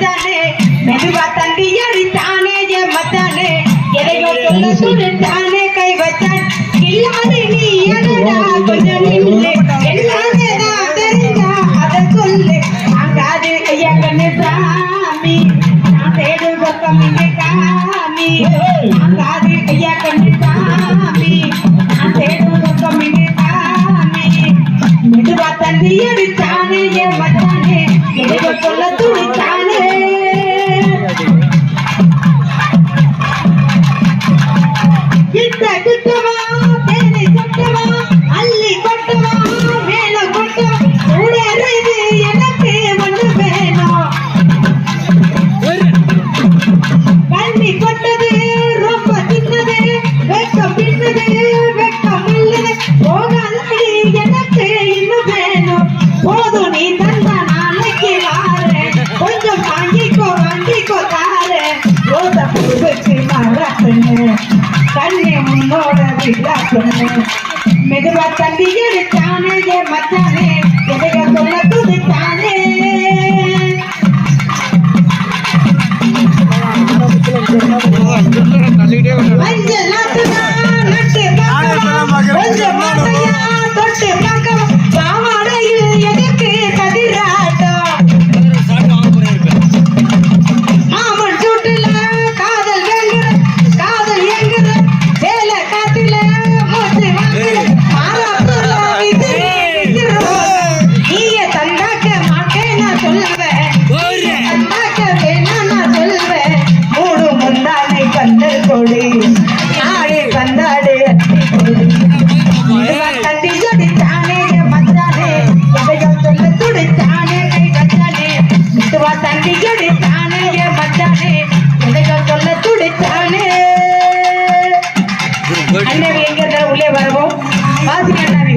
மச்சானே மெதுவா தண்டி அடித்தானே என் மச்சானே எதையோ சொல்ல சொல்லிட்டானே கை வச்சான் இல்லாது நீ எடடா கொஞ்சம் நில்லு. எல்லாமே தான் தெரிஞ்சா அதை சொல்லு. அங்காது ஐயா கண்ணு சாமி. நான் தேடும் பக்கம் இங்கே காமி. அங்காது ஐயா கண்ணு சாமி. நான் பக்கம் இங்கே காமி. மெதுவா மச்சானே எதையோ சொல்ல மெதுவா தள்ளி எடுத்தானே என் அண்ணவி எங்க இருந்தா உள்ளே வருவோம் வாசிங்க அண்ணாவி